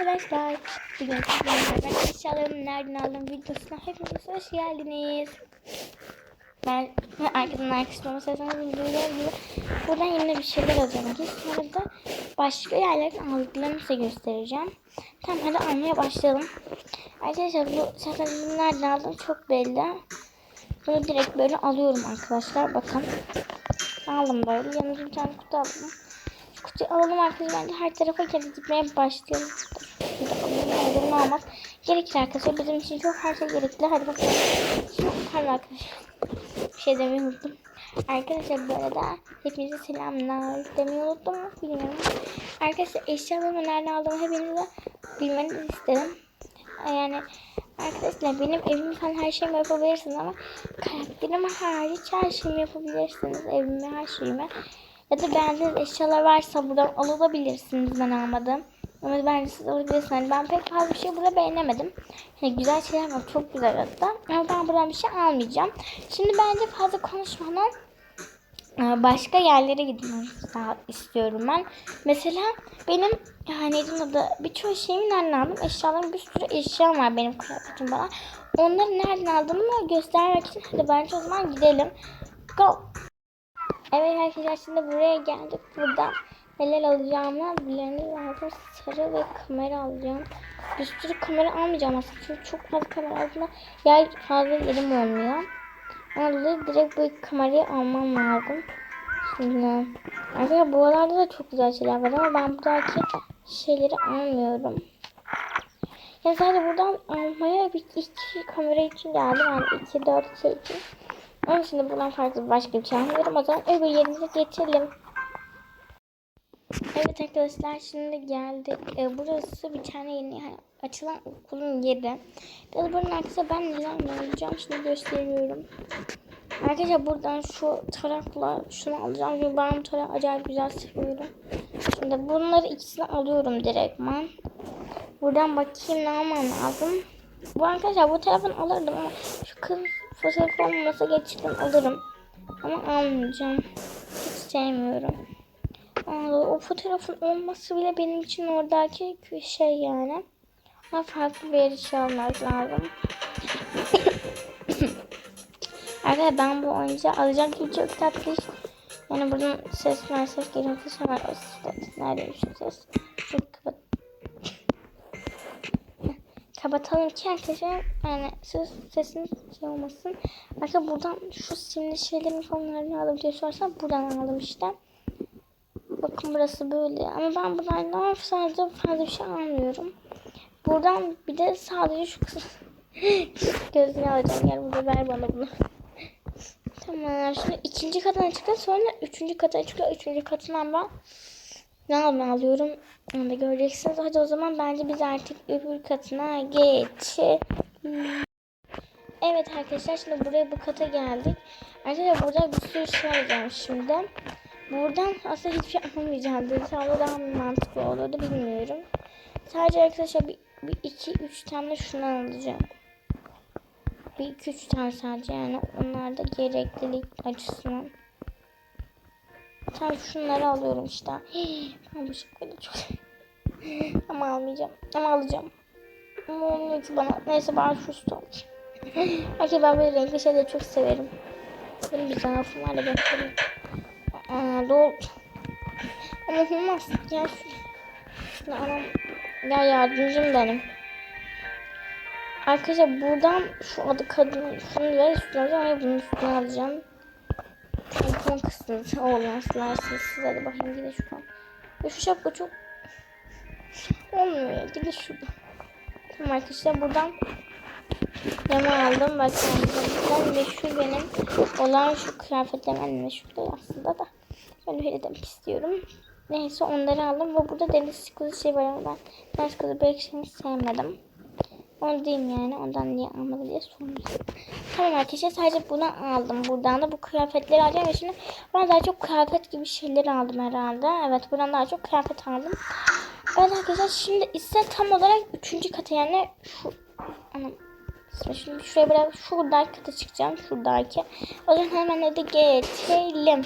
Bugün sizlerle ben eşyalarımı nereden aldım videosuna hepiniz hoş geldiniz. Ben arkadan arkadaşlarıma sesini bildiğim gibi buradan yine bir şeyler alacağım. ki Sonra da başka yerlerden aldıklarımı size göstereceğim. Tamam hadi almaya başlayalım. Arkadaşlar bu zaten nereden aldım çok belli. Bunu direkt böyle alıyorum arkadaşlar. Bakın. Aldım böyle. Yanımda bir tane kutu aldım. Kutuyu alalım arkadaşlar. Bence her tarafa geri gitmeye başlayalım. Olur mu olmaz. Gerekir arkadaşlar. Bizim için çok her şey gerekli. Hadi bakalım. Pardon arkadaşlar. Bir şey demeyi unuttum. Arkadaşlar bu arada hepinize selamlar demeyi unuttum. Bilmiyorum. Arkadaşlar eşyalarımı nereden aldığımı hepinize bilmenizi isterim. Yani arkadaşlar benim evimi falan her şeyimi yapabilirsiniz ama karakterime hariç her şeyimi yapabilirsiniz. Evime her şeyimi. Ya da beğendiğiniz eşyalar varsa buradan alabilirsiniz ben almadım. Ama bence siz alabilirsiniz. Yani ben pek fazla bir şey burada beğenemedim. Yani güzel şeyler var. Çok güzel hatta. Ama ben buradan bir şey almayacağım. Şimdi bence fazla konuşmadan e, başka yerlere gitmek istiyorum ben. Mesela benim yani adı birçok şeyimi nereden aldım? Eşyalarım bir sürü eşyam var benim kıyafetim falan. Onları nereden aldığımı göstermek için hadi bence o zaman gidelim. Go! Evet arkadaşlar şimdi buraya geldik. Buradan neler alacağımı bileniniz vardır. Sarı ve kamera alacağım. Bir sürü kamera almayacağım aslında. Çünkü çok fazla kamera aldığımda yer fazla yerim olmuyor. Dolayı direkt bu kamerayı almam lazım. Şimdi arkadaşlar bu aralarda da çok güzel şeyler var ama ben buradaki şeyleri almıyorum. Yani sadece buradan almaya bir iki kamera için geldim. Yani iki dört şey için. Ama şimdi buradan farklı başka bir şey almıyorum. O zaman öbür yerimize geçelim. Evet arkadaşlar şimdi geldik. Ee, burası bir tane yeni açılan okulun yeri. Biraz bunun arkasında ben neler alacağım şimdi gösteriyorum. Arkadaşlar buradan şu tarakla şunu alacağım. Çünkü ben bu tarağı acayip güzel seviyorum. Şimdi bunları ikisini alıyorum direktman. Buradan bakayım ne almam lazım. Bu arkadaşlar bu telefonu alırdım ama şu kız fotoğrafı olmaması geçtim alırım. Ama almayacağım. Hiç sevmiyorum. O fotoğrafın olması bile benim için oradaki şey yani. Ama farklı bir şey olmaz lazım. Arkadaşlar ben bu oyuncağı alacağım çünkü çok tatlı. Yani buradan ses var, ses geliyor. Ses var. O ses. Nerede şu ses? Çok kapat. Kapatalım ki arkadaşlar yani ses, sesiniz şey olmasın. Arkadaşlar buradan şu simli şeylerin fonlarını alabiliyorsa buradan aldım işte. Bakın burası böyle. Ama ben buradan sadece fazla bir şey almıyorum. Buradan bir de sadece şu kız gözünü alacağım. Gel burada ver bana bunu. tamam. Şimdi ikinci katına çıkıyor. Sonra üçüncü katına çıkıyor. Üçüncü katından ben ne alıyorum. Onu da göreceksiniz. Hadi o zaman bence biz artık öbür katına geçelim. Evet arkadaşlar şimdi buraya bu kata geldik. Arkadaşlar burada bir sürü şey alacağım şimdi. Buradan aslında hiçbir şey almayacağım. Dışarıda daha mantıklı olurdu bilmiyorum. Sadece arkadaşlar bir, bir iki üç tane şunu alacağım. Bir iki üç tane sadece yani onlar da gereklilik açısından. Tamam şunları alıyorum işte. Ben bu şapkayı çok Ama almayacağım. Ama alacağım. Ama olmuyor ki bana. Neyse ben şu üstü alayım. Belki ben böyle renkli şeyleri çok severim. Benim bir zaafım var da beklerim. Aa, doğru. Ama olmaz. Gel şunu alalım. Gel yardımcım benim. Arkadaşlar buradan şu adı kadın şunu ve üstüne alacağım bunun üstüne alacağım. Telefon kısmı olmazlar sessiz hadi bakayım gidin şuradan. Ve şu şapka çok olmuyor ya gidin şuradan. Tamam arkadaşlar buradan yama aldım. Bakın ben meşhur benim olan şu kıyafetlerim en meşhur değil aslında da. Ben öyle demek istiyorum. Neyse onları aldım ve burada deniz kızı şey var ama ben deniz kızı şeyini sevmedim. Onu diyeyim yani ondan niye almadım diye sormuştum. Tamam arkadaşlar sadece bunu aldım. Buradan da bu kıyafetleri alacağım ve şimdi ben daha çok kıyafet gibi şeyler aldım herhalde. Evet buradan daha çok kıyafet aldım. Evet arkadaşlar şimdi ise tam olarak üçüncü kata yani şu anam Şimdi şuraya bırak şuradaki kata çıkacağım. Şuradaki. O zaman hemen hadi geçelim.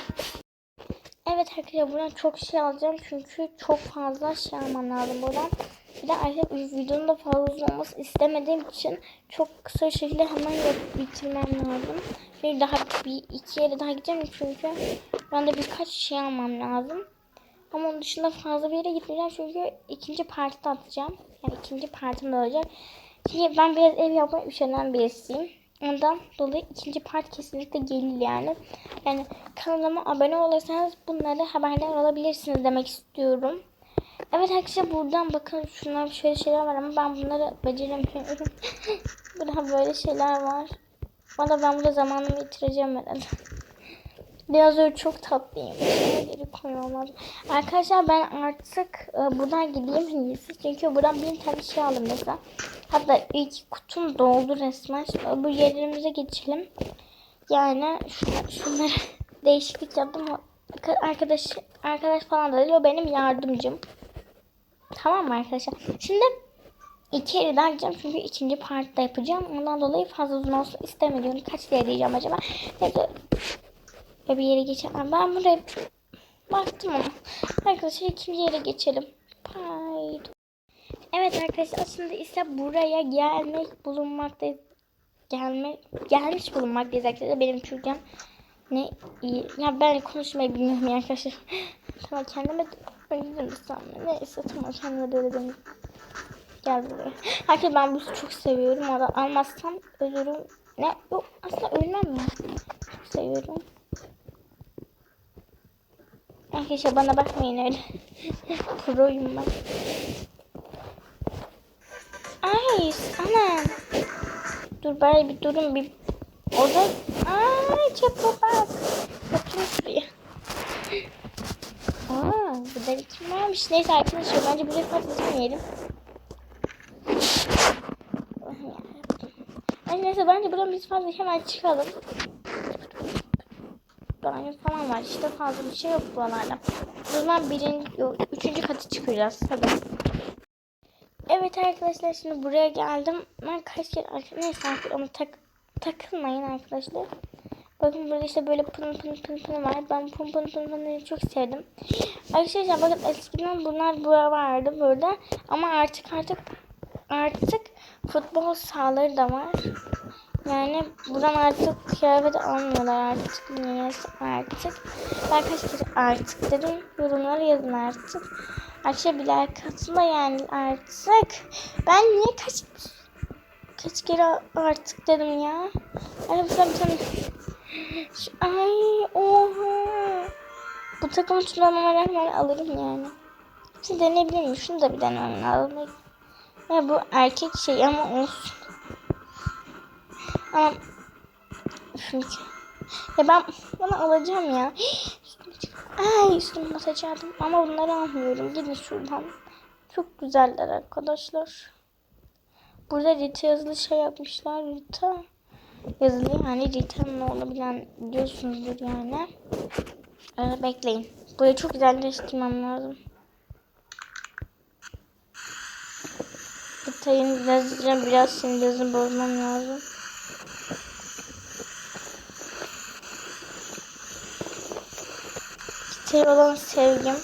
Evet arkadaşlar buradan çok şey alacağım. Çünkü çok fazla şey almam lazım buradan. Bir de artık videonun da fazla uzun olması istemediğim için çok kısa şekilde hemen bitirmem lazım. Bir daha bir iki yere daha gideceğim çünkü ben de birkaç şey almam lazım. Ama onun dışında fazla bir yere gitmeyeceğim çünkü ikinci partide atacağım. Yani ikinci partim de olacak. Çünkü ben biraz ev yapmayı üşenen birisiyim. Ondan dolayı ikinci part kesinlikle gelir yani. Yani kanalıma abone olursanız bunları haberdar olabilirsiniz demek istiyorum. Evet arkadaşlar buradan bakın şunlar şöyle şeyler var ama ben bunları beceremiyorum. Burada böyle şeyler var. Valla ben burada zamanımı bitireceğim herhalde. Biraz öyle çok tatlıyım. Geri koymam. Arkadaşlar ben artık e, buradan gideyim iyisi. Çünkü buradan bir tane şey aldım mesela. Hatta ilk kutum doldu resmen. Şimdi bu yerlerimize geçelim. Yani şunlar, şunları değişiklik yaptım. Arkadaş arkadaş falan da değil. O benim yardımcım. Tamam mı arkadaşlar? Şimdi iki yere daha gideceğim çünkü ikinci partta yapacağım. Ondan dolayı fazla uzun olsun istemiyorum. Kaç yere diyeceğim acaba? Neyse. Ve bir yere geçelim. Ben buraya baktım ama. Arkadaşlar ikinci yere geçelim. Pardon. Evet arkadaşlar şimdi ise buraya gelmek bulunmaktayız. Gelme, gelmiş bulunmaktayız arkadaşlar. Benim Türkçem ne iyi. Ya ben konuşmayı bilmiyorum ya arkadaşlar. tamam kendime öyle sanmıyorum. Neyse tamam kendime de demeyeyim. Gel buraya. Arkadaşlar ben bunu çok seviyorum. Ama almazsam ölürüm. Ne? Yok aslında ölmem ben. Çok seviyorum. Arkadaşlar bana bakmayın öyle. Proyum ben. Ay anam. Dur bari bir durun bir. O da ay çöpe bak. Bakayım şuraya. Aa burada kim varmış. Neyse arkadaşlar bence buraya fazla gitmeyelim. Ay neyse bence buradan biz fazla hemen çıkalım. Banyo falan var işte fazla bir şey yok buralarda. O zaman birinci, yok, üçüncü katı çıkacağız. Hadi. Evet arkadaşlar şimdi buraya geldim. Ben kaç kere neyse artık ama tak, takılmayın arkadaşlar. Bakın burada işte böyle pın pın pın pın var. Ben pın pın pın pınları çok sevdim. Arkadaşlar bakın eskiden bunlar burada vardı burada. Ama artık artık artık futbol sahaları da var. Yani buradan artık kıyafet almıyorlar artık. Niye artık? Ben kaç kere artık dedim. Yorumlara yazın artık. Açabilir katla yani artık. Ben niye kaç kaç kere artık dedim ya. Hani burada bir tane ay oha. Bu takımı tutmama rağmen alırım yani. Şimdi deneyebilir miyim? Şunu da bir denemem lazım. Ya bu erkek şey ama olsun. Ama şunu ya ben bunu alacağım ya. Ay üstüme basacaktım ama bunları almıyorum. Gidin şuradan. Çok güzeller arkadaşlar. Burada Rita yazılı şey yapmışlar. Rita yazılı yani ne olabilen biliyorsunuzdur yani. Ee, bekleyin. Burayı çok güzelleştirmem lazım. Rita'nın biraz biraz sinirini bozmam lazım. Rita'ya olan sevgim.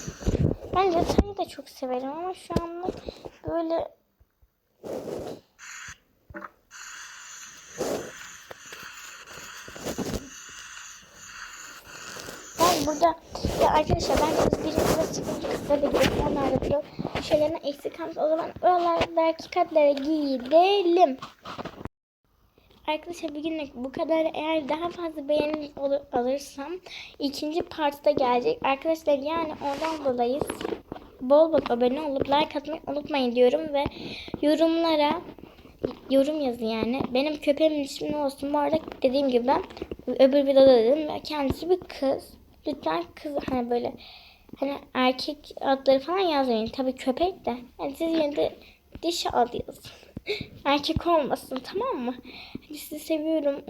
Ben Rita'yı da çok severim ama şu anda böyle Ben burada ya arkadaşlar ben birinci katlara gidiyoruz. Onlar da biliyor. Bir şeylerine eksik kalmış. O zaman oralardaki katlara gidelim. Arkadaşlar bugünlük bu kadar. Eğer daha fazla beğeni alırsam ikinci partta gelecek. Arkadaşlar yani oradan dolayı bol bol abone olup like atmayı unutmayın diyorum ve yorumlara yorum yazın yani. Benim köpeğimin ismi ne olsun? Bu arada dediğim gibi ben öbür videoda dedim ve kendisi bir kız. Lütfen kız hani böyle hani erkek adları falan yazmayın. Tabii köpek de. Yani siz yine de dişi adı yazın. Erkek olmasın tamam mı? Hadi sizi seviyorum.